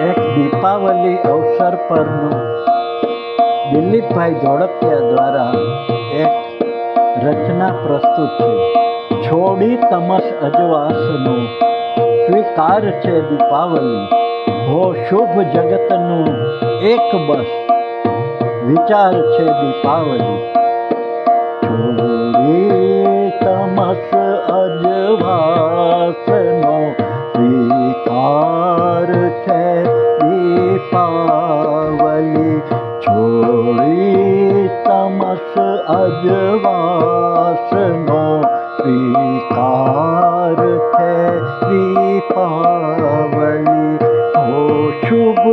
એક દીપાવલી અવસર પરનું દિલીપભાઈ ધોળકિયા દ્વારા એક રચના પ્રસ્તુત છે. છોડી તમસ અજવાસનું સ્વીકાર છે દીપાવલી. હો શુભ જગતનું એક બસ વિચાર છે દીપાવલી. છોડી તમસ અજવાસનો દીપાવલી હો શુભ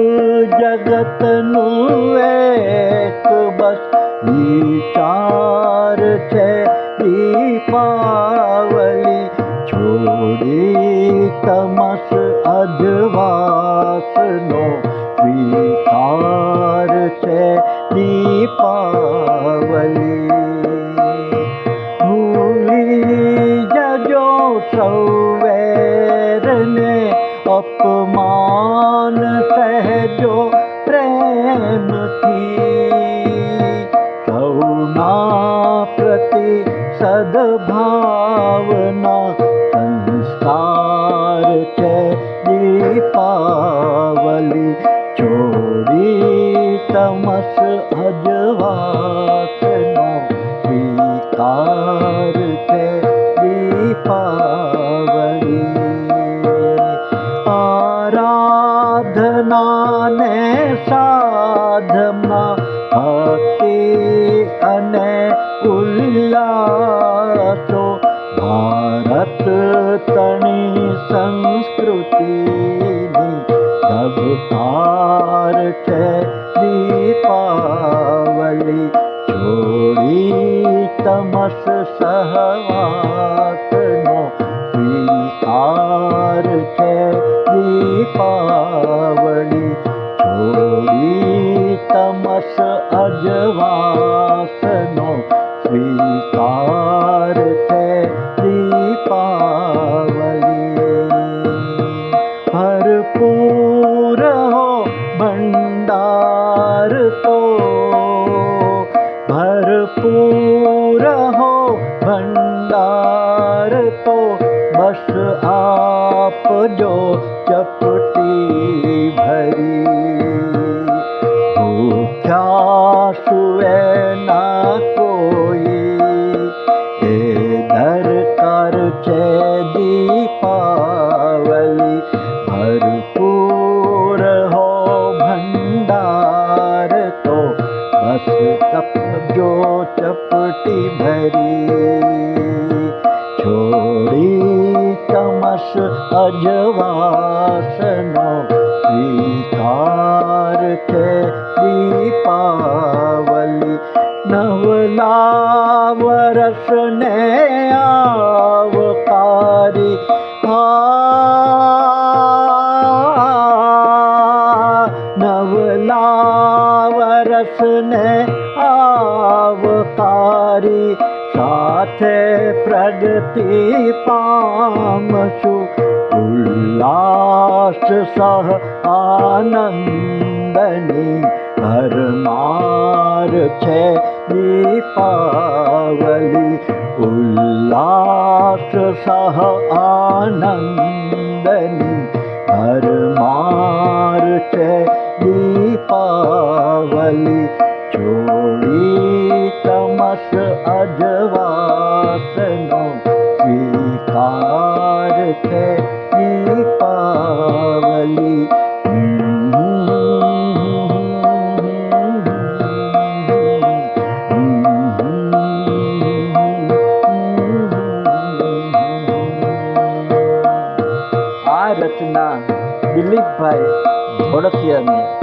જગતનું એક બસ. વિચાર છે દીપાવલી, છોડી તમસ અધવાસનો સ્વીકાર છે દીપાવલી. ભૂલી જજો સૌવેરને करुणा प्रति सद्भावना संस्कार दीपावली चोरी तमस अद्वा दीपा भारत तणि संस्कृति अवतार दीपावली तुमसो दीपार च दीपावली तु तमस पूर हो भंडार तो बस आप जो धरी। कमस अजवासन पी धारी पावल नवलास ने ने आवकारी साथे प्रगति पामसु उल्लास सह आनन्दनि छे दीपावली। उल्लास सह आनन्दनि આ રચના દિલીપભાઈ ધોળકિયાને